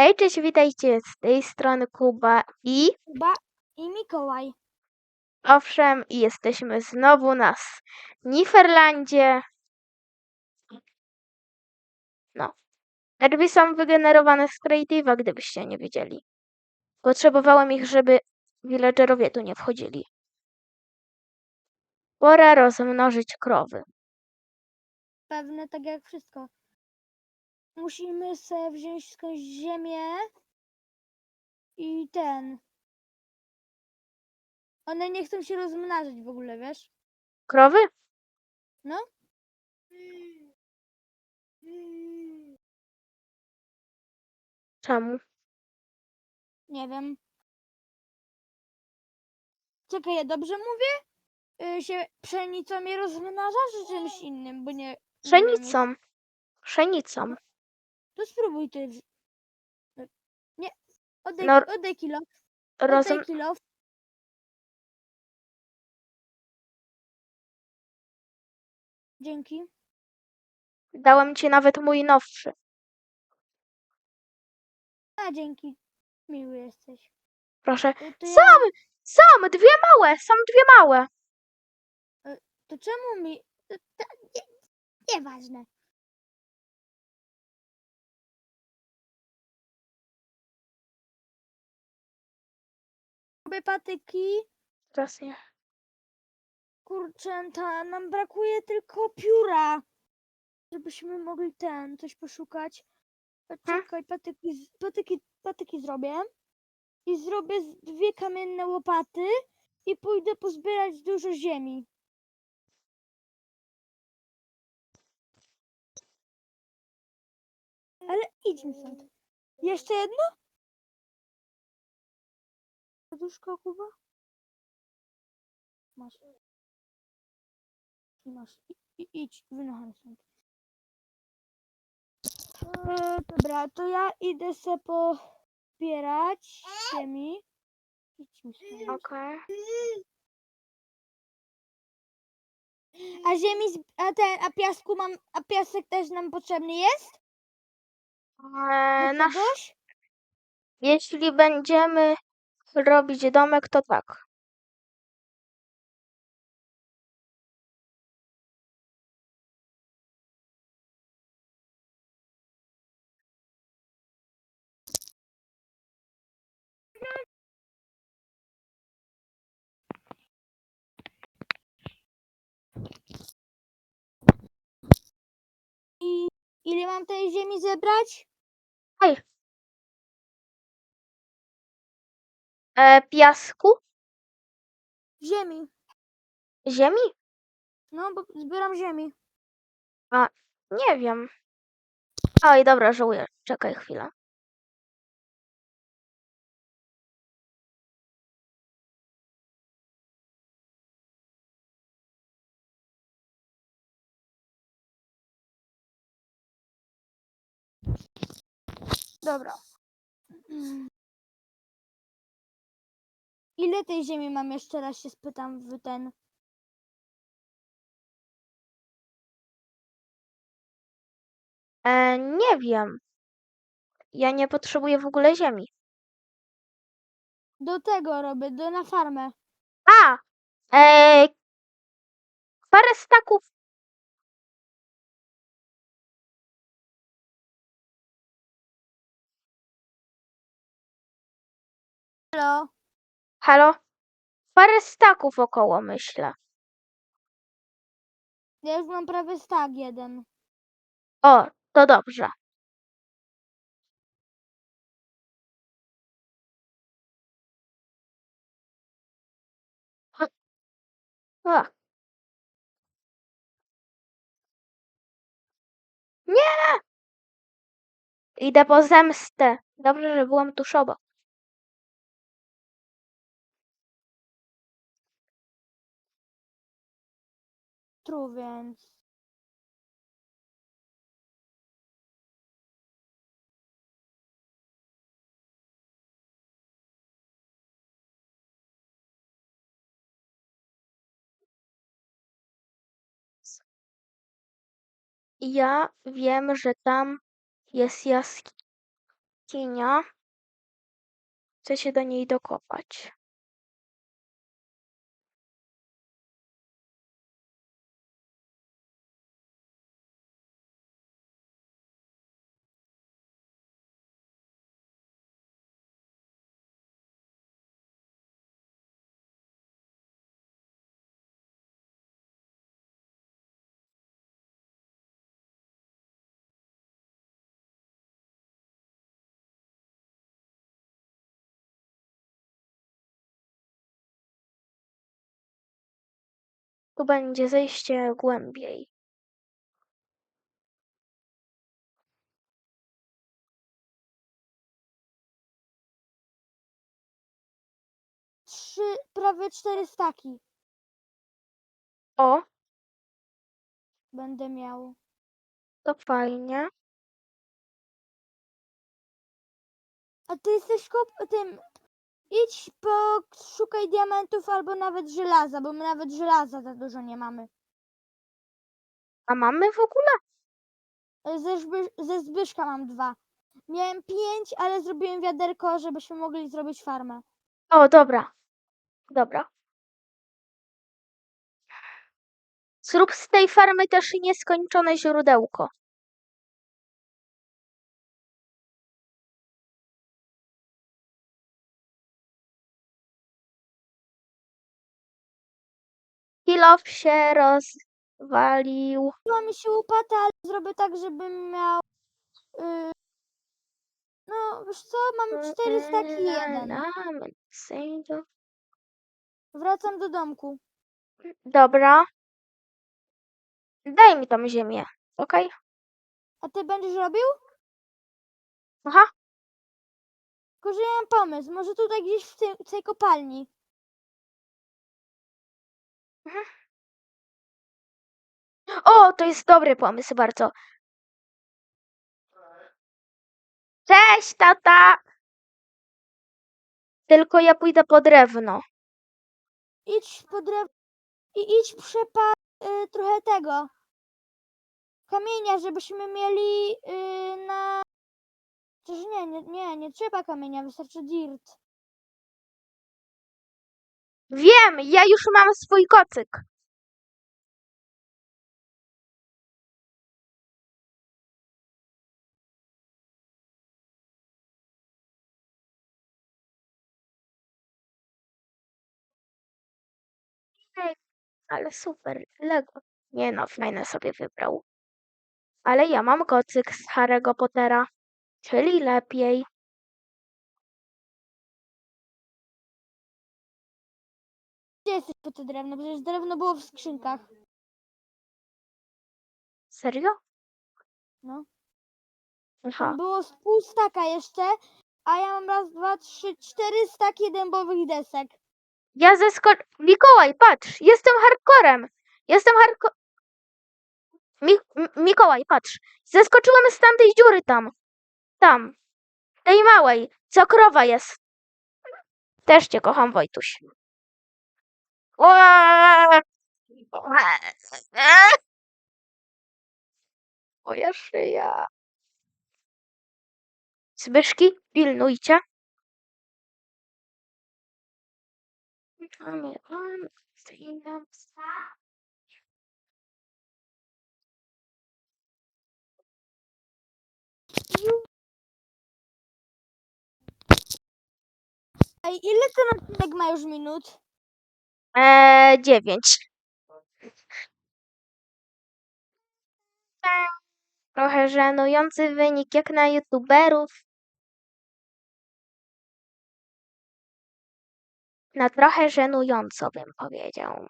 Hej, cześć, witajcie z tej strony Kuba i Kuba i Mikołaj. owszem, jesteśmy znowu na Niferlandzie. No. Drzwi są wygenerowane z Creative'a, gdybyście nie wiedzieli. Potrzebowałem ich, żeby villagerowie tu nie wchodzili. Pora rozmnożyć krowy. Pewne tak jak wszystko. Musimy sobie wziąć skądś ziemię i ten. One nie chcą się rozmnażać w ogóle, wiesz? Krowy? No. Czemu? Nie wiem. Czekaj, ja dobrze mówię? Y, się pszenicą je rozmnaża, czy czymś innym, bo nie... nie wiem już. Pszenicą. Pszenicą. To spróbuj ty. No, Nie. Oddaj, No, oddaj kilo. Rozum... Oddaj kilo. Dzięki. Dałem ci nawet mój nowszy. A, dzięki. Miły jesteś. Proszę. Y, To, ja, Są! Są! Dwie małe! Są dwie małe! to czemu mi... To, to, nie, nieważne. Robię patyki. Teraz nie. Kurczęta, nam brakuje tylko pióra. Żebyśmy mogli ten, coś poszukać. Czekaj, patyki, patyki, patyki zrobię. I zrobię dwie kamienne łopaty. I pójdę pozbierać dużo ziemi. Ale idźmy stąd. Jeszcze jedno? Poduszka, Kuba? Masz. I masz. I, i, idź, wynocham stąd. E, dobra, to ja idę se pozbierać ziemi. Idźmy stąd. Okej. A ziemi, z- a ten, a piasku mam, a piasek też nam potrzebny jest? Eee, Do nasz... czegoś? Jeśli będziemy robić domek, to tak. I ile mam tej ziemi zebrać? Ej. E, piasku? Ziemi. Ziemi? No, bo zbieram ziemi. Nie wiem. Oj, dobra, żałuję. Czekaj chwilę. Dobra. Mm. Ile tej ziemi mam jeszcze raz się spytam w ten. E, nie wiem. Ja nie potrzebuję w ogóle ziemi. Do tego robię, do na farmę. A! E, parę staków. Halo? Halo? Parę staków około, myślę. Ja już mam prawie stag jeden. O, to dobrze. O. Nie! Idę po zemstę. Dobrze, że byłam tuż obok. Więc. Ja wiem, że tam jest jaskinia. Chcę się do niej dokopać. Tu będzie zejście głębiej. Trzy, prawie cztery staki O, będę miał. to fajnie. A ty jesteś kop tym. Idź po szukaj diamentów albo nawet żelaza, bo my nawet żelaza za dużo nie mamy. A mamy w ogóle? E, Ze, Zby- ze Zbyszka mam dwa. Miałem pięć, ale zrobiłem wiaderko, żebyśmy mogli zrobić farmę. O, dobra. Dobra. Zrób z tej farmy też nieskończone źródełko. Kilof się rozwalił. Była mi się łopata, ale zrobię tak, żebym miał. y, no, wiesz co, mam cztery staki i jeden. Wracam do domku. Dobra. Daj mi tą ziemię, okej? A ty będziesz robił? Aha. Tylko, że ja mam pomysł. Może tutaj gdzieś w, tym, w tej kopalni. O, to jest dobry pomysł bardzo. Cześć, tata! Tylko ja pójdę po drewno. Idź po drew... I idź przepa y, trochę tego. Kamienia, żebyśmy mieli y, na... Przecież nie, nie, nie, nie trzeba kamienia, wystarczy dirt. Wiem, ja już mam swój kocyk. Ale super, Lego. Nie no, fajne sobie wybrał. Ale ja mam kocyk z Harry'ego Pottera, czyli lepiej. Gdzie jesteś po to drewno? Przecież drewno było w skrzynkach. Serio? No. Aha. Było z pół staka jeszcze, a ja mam raz, dwa, trzy, cztery staki dębowych desek. Ja zesko... Mikołaj, patrz, jestem hardcorem. Jestem hardko... Mi... Mikołaj, patrz. Zeskoczyłem z tamtej dziury tam. Tam. Tej małej, co krowa jest. Też cię kocham, Wojtuś. Moja szyja. Zbyszki, pilnujcie. Ej, ile ten odcinek ma już minut? Eee, dziewięć. Trochę żenujący wynik jak na youtuberów. Na trochę żenująco bym powiedział.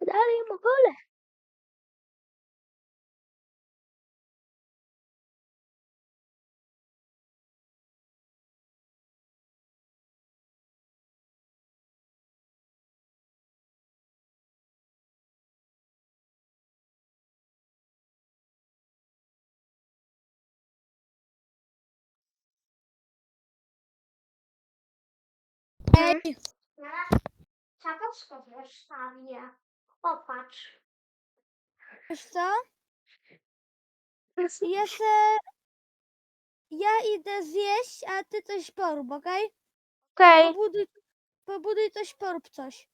Dalej mogole. Czapeczkę stawię. Popatrz. Wiesz co? Ja se... Ja idę zjeść, a ty coś porób, okej? Okej, Pobuduj, pobuduj coś, porób coś.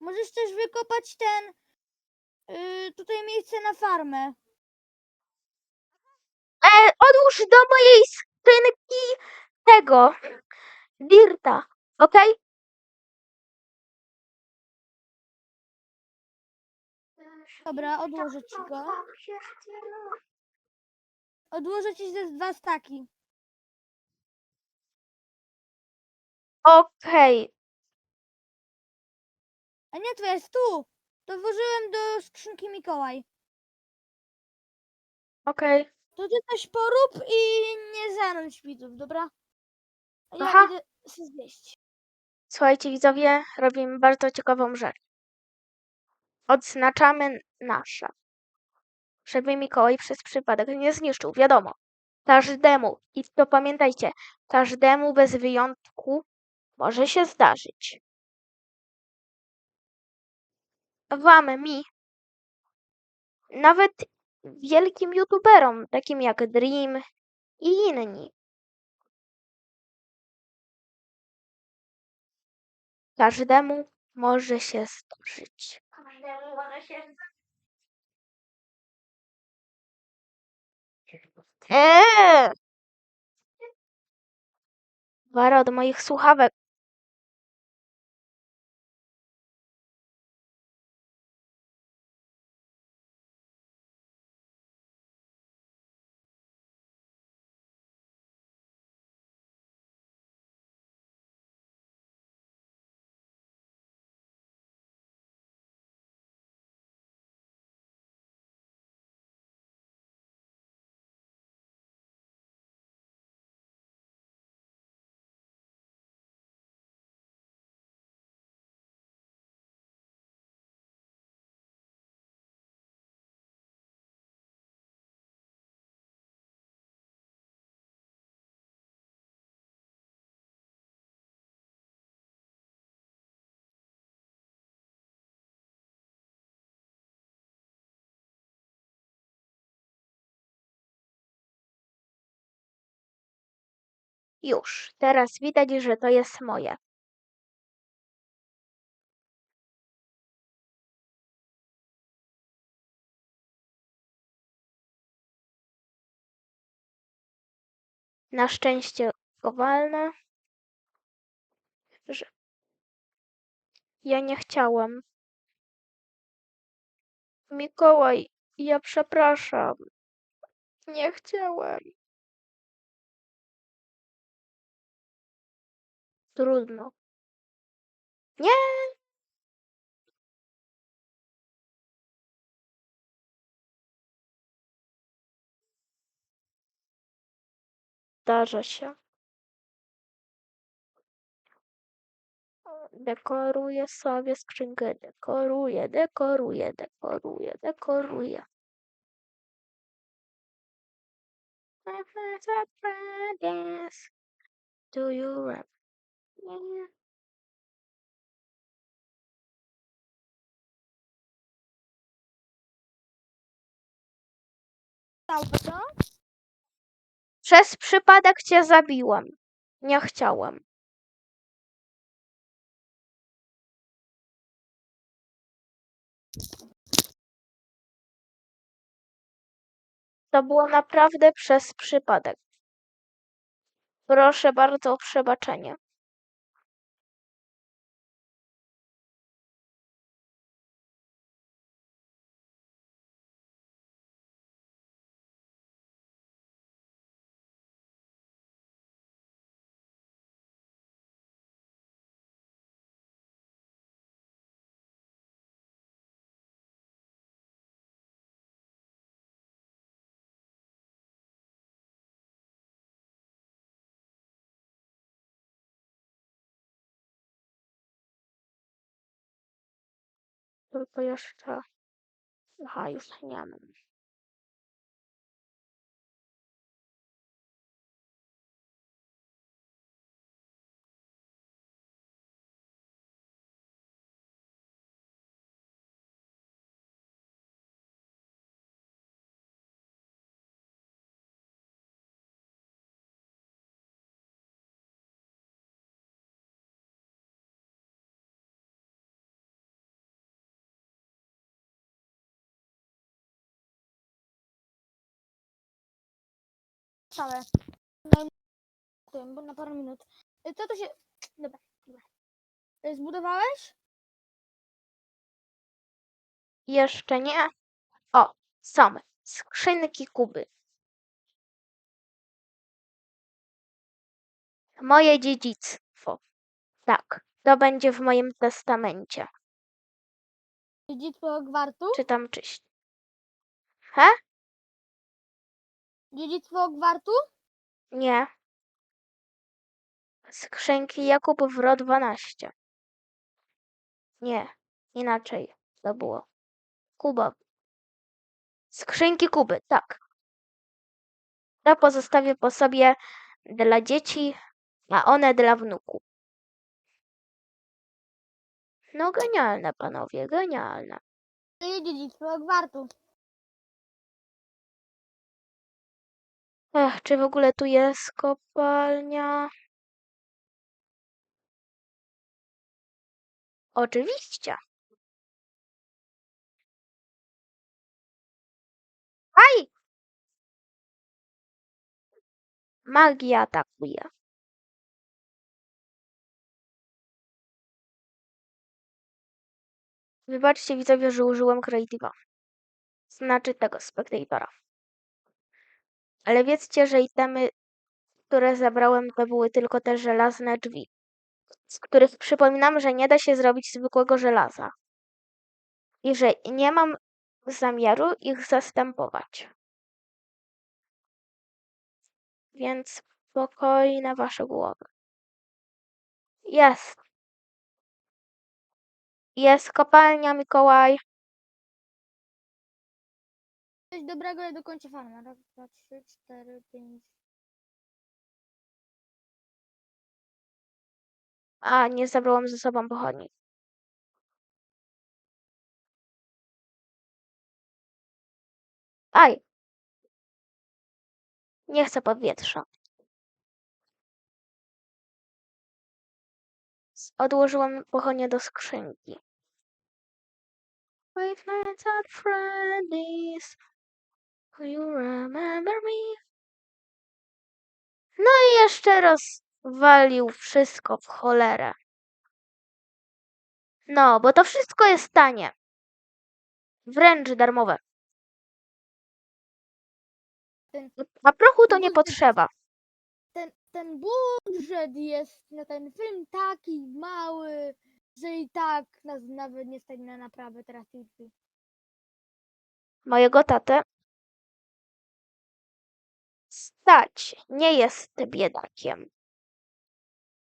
Możesz też wykopać ten... Yy, tutaj miejsce na farmę. e, odłóż do mojej skrzynki tego, dirta, okej? Dobra, odłożę ci go. Odłożę ci ze dwa staki. Okej, A nie, to jest tu. To włożyłem do skrzynki Mikołaj. okej. To ty coś porób i nie zanąć widzów, dobra? Ja Aha. idę się zjeść. Słuchajcie, widzowie, robimy bardzo ciekawą rzecz. Odznaczamy nasze. Żeby Mikołaj przez przypadek nie zniszczył, wiadomo. Każdemu, i to pamiętajcie, każdemu bez wyjątku może się zdarzyć. Wam, mi, nawet wielkim youtuberom, takim jak Dream i inni. Każdemu może się zdarzyć. Każdemu może się Eee! Wara od moich słuchawek. Już, teraz widać, że to jest moje. Na szczęście kowalne, że ja nie chciałem. Mikołaj, ja przepraszam. Nie chciałem. Trudno. Nie. Zdarza się. Dekoruję sobie skrzynkę, dekoruję, dekoruję, dekoruję, dekoruję. Do you rap? Stało to? Przez przypadek cię zabiłem. Nie chciałem. To było naprawdę przez przypadek. Proszę bardzo o przebaczenie. 如果要是他，那还有啥呀们？Całe. Bo na parę minut. Y, To to się... Dobra, dobra. Y, Zbudowałeś? Jeszcze nie. O, są skrzynki Kuby. Moje dziedzictwo. Tak, to będzie w moim testamencie. Dziedzictwo gwartu? Czytam czyś. He? Dziedzictwo gwartu? Nie. Skrzynki Jakub w RO 12. Nie, inaczej to było. Kuba. Skrzynki Kuby, tak. To pozostawię po sobie dla dzieci, a one dla wnuku. No genialne, panowie, genialne. To jest dziedzictwo gwartu. Ech, czy w ogóle tu jest kopalnia? Oczywiście. Aj! Magia atakuje. Wybaczcie widzowie, że użyłem Creative'a. Znaczy tego Spectatora. Ale wiedzcie, że itemy, które zabrałem, to były tylko te żelazne drzwi, z których przypominam, że nie da się zrobić zwykłego żelaza. I że nie mam zamiaru ich zastępować. Więc spokojne wasze głowy. Jest. Jest kopalnia Mikołaj. Coś dobrego ja dokończę farmę. Raz, dwa, trzy, cztery, pięć. A, nie zabrałam ze sobą pochodni. Aj. Nie chcę powietrza. Odłożyłam pochodnie do skrzynki. Five nights at Freddy's. You remember me? No i jeszcze rozwalił wszystko w cholerę. No, bo to wszystko jest tanie. Wręcz darmowe. Ten- A prochu to nie potrzeba. Ten, ten budżet jest na ten film taki mały, że i tak nas nawet nie stać na naprawę teraz. Mojego tatę stać. Nie jest biedakiem.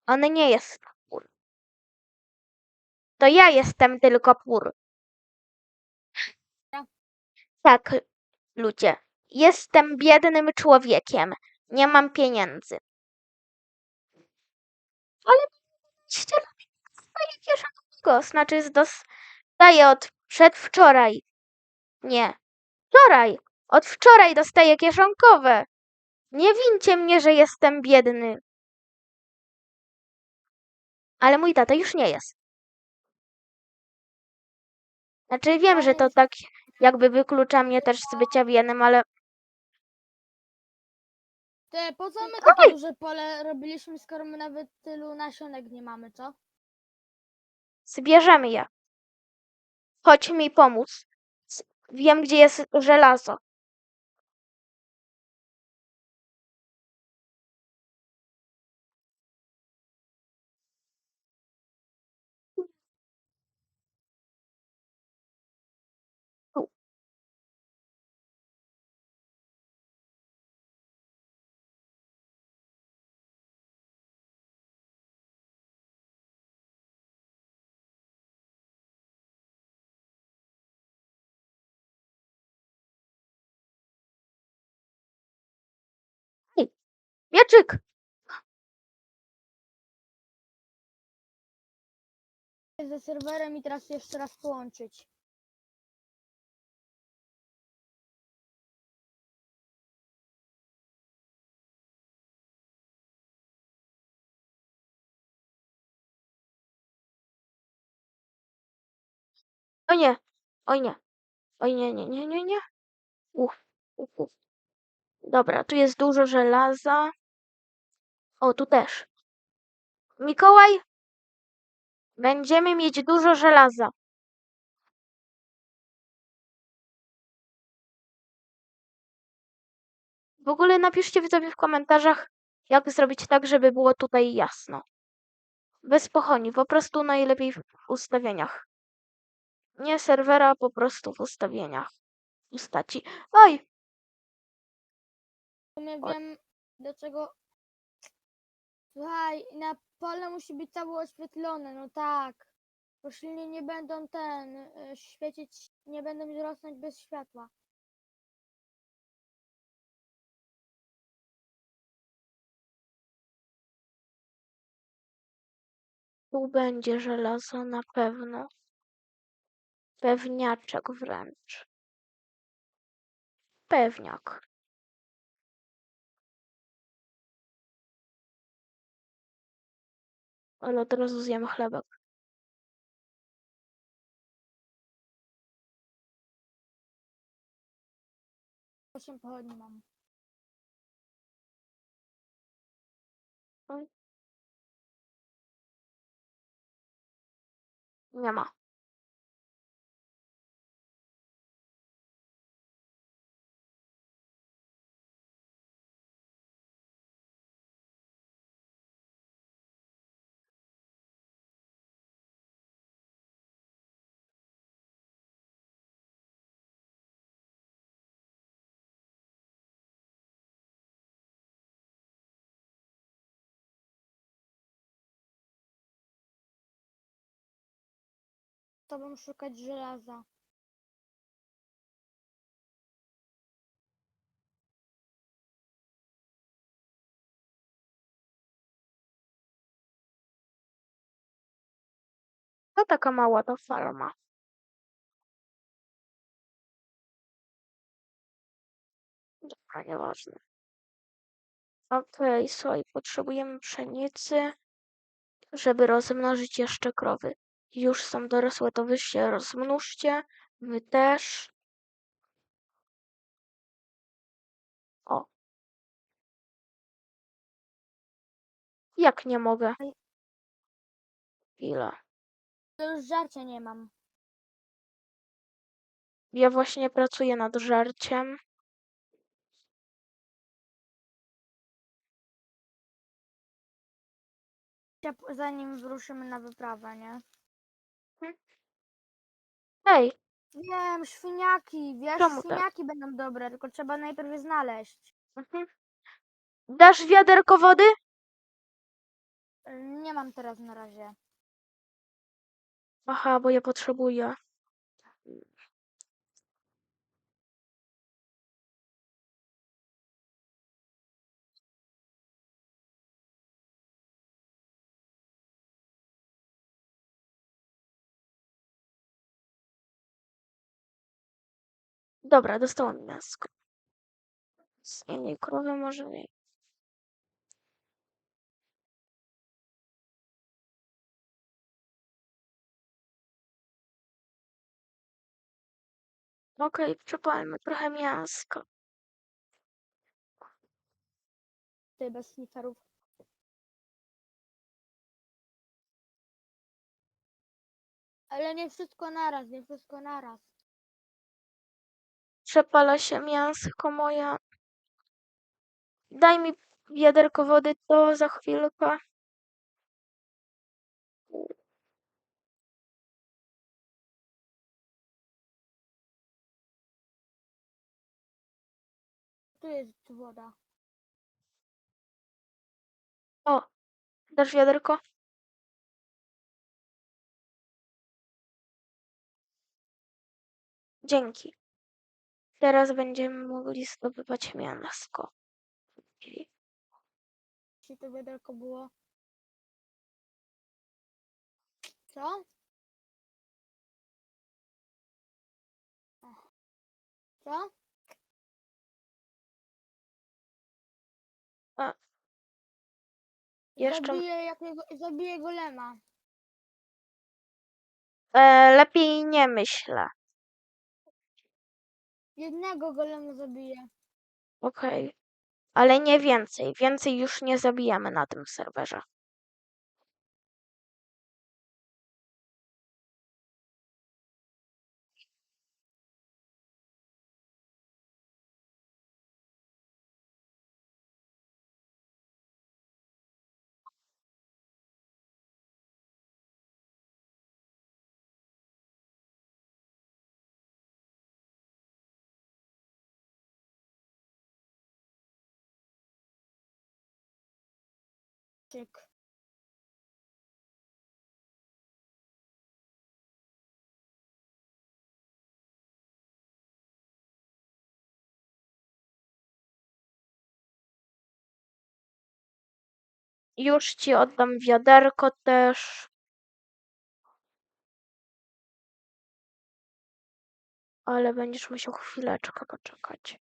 On nie jest pór. To ja jestem tylko. Ja. Tak, ludzie. Jestem biednym człowiekiem. Nie mam pieniędzy. Ale dostaję kieszonkowego. Znaczy dostaję od przedwczoraj. Nie. Wczoraj. Od wczoraj dostaję kieszonkowe. Nie wincie mnie, że jestem biedny. Ale mój tata już nie jest. Znaczy wiem, że to tak jakby wyklucza mnie też z bycia biednym, ale Te, po co my Oj! takie duże pole robiliśmy, skoro my nawet tylu nasionek nie mamy, co? zbierzemy je. Chodź mi pomóc. S- Wiem, gdzie jest żelazo. Mieczyk! Ze serwerem i teraz jeszcze raz połączyć. O nie, o nie, o nie, nie, nie, nie, nie. Uf, uf, uf. Dobra, tu jest dużo żelaza. O, tu też. Mikołaj, będziemy mieć dużo żelaza. W ogóle napiszcie widzowie w komentarzach, jak zrobić tak, żeby było tutaj jasno. Bez pochoni, po prostu najlepiej w ustawieniach. Nie serwera, po prostu w ustawieniach. Postaci. Oj, W sumie wiem, do czego... Słuchaj, na pole musi być całe oświetlone, no tak. Rośliny nie będą ten, y, świecić, nie będą rosnąć bez światła. tu będzie żelazo na pewno. Pewniaczek wręcz. Pewniak. Ale od razu zjem chlebek. Osiem pochodni mam. Nie ma. Tobą szukać żelaza. To taka mała ta farma. Dobra, nieważne. Okej, słuchaj, potrzebujemy pszenicy, żeby rozmnożyć jeszcze krowy. Już są dorosłe, to wy się rozmnóżcie. Wy też. O. Jak nie mogę? Ile? To już żarcia nie mam. Ja właśnie pracuję nad żarciem. Zanim wyruszymy na wyprawę, nie? Ej, Wiem, świniaki, wiesz, Czemu tak? świniaki będą dobre, tylko trzeba najpierw je znaleźć. mhm. dasz wiaderko wody? Y, Nie mam teraz na razie. Aha, bo ja potrzebuję. Dobra, dostałam mięsko. Z innej krowy może nie. Okej, przepalmy trochę mięska. Ty bez sniferów. Ale nie wszystko naraz, nie wszystko naraz. Przepala się mięsko moje. Daj mi wiaderko wody, to za chwilkę. Tu jest woda. O, dasz wiaderko? Dzięki. Teraz będziemy mogli zdobywać. Czyli Jeśli to wiaderko było. Co? Co? Jeszcze- Zabiję, jakiego, zabiję golema. e, lepiej nie myślę. Jednego golema zabiję. Okej. Ale nie więcej. Więcej już nie zabijamy na tym serwerze. Cyk. Już ci oddam wiaderko też. Ale będziesz musiał chwileczkę poczekać.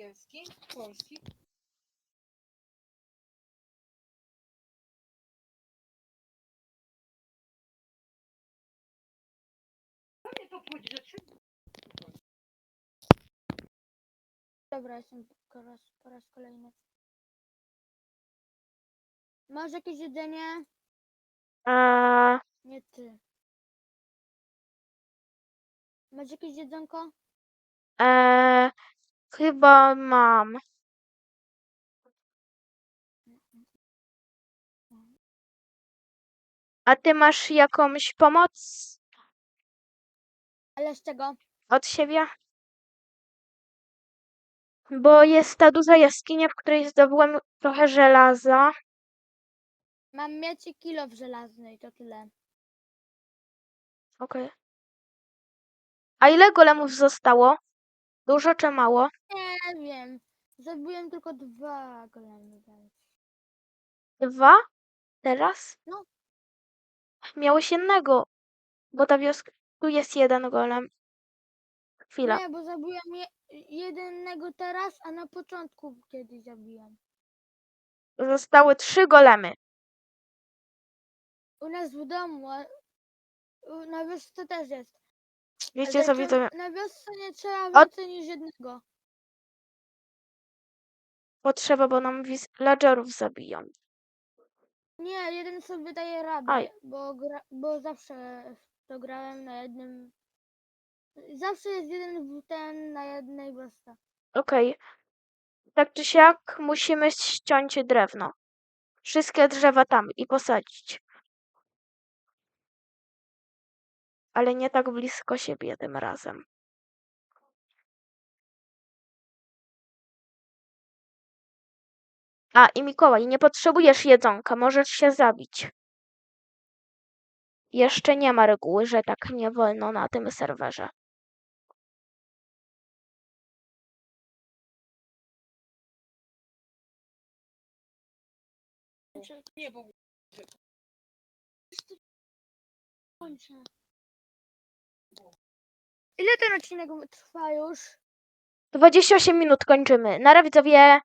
Angielski, polski. Dobra, jestem po raz, po raz kolejny. Masz jakieś jedzenie? Eee, Nie ty. Masz jakieś jedzonko? eee, chyba mam. A ty masz jakąś pomoc Ale z czego? od siebie? Bo jest ta duża jaskinia, w której zdobyłem trochę żelaza. Mam miecz i kilo w żelaznej, to tyle. Okej. A ile golemów zostało? Dużo czy mało? Nie wiem. Zabiłem tylko dwa golemy. więc. Dwa? Teraz? No. Miałeś jednego, bo ta wioska... Tu jest jeden golem. Chwila. Nie, bo zabiłem je, jednego teraz, a na początku kiedyś zabiłem. Zostały trzy golemy. U nas w domu, a u- na wiosce też jest. Wiecie Ale trzeba- widzowie? Na wiosce nie trzeba Od- więcej niż jednego. Potrzeba, bo nam villagerów zabiją. Nie, jeden sobie daje radę, Aj. bo, gra, bo zawsze to grałem na jednym. Zawsze jest jeden w- ten na jednej wiosce. Okej. Tak czy siak musimy ściąć drewno. Wszystkie drzewa tam i posadzić. Ale nie tak blisko siebie tym razem. A, i Mikołaj, nie potrzebujesz jedzonka, możesz się zabić. Jeszcze nie ma reguły, że tak nie wolno na tym serwerze. nie, bo Kończę. Ile ten odcinek trwa już? 28 minut kończymy. Na razie widzowie.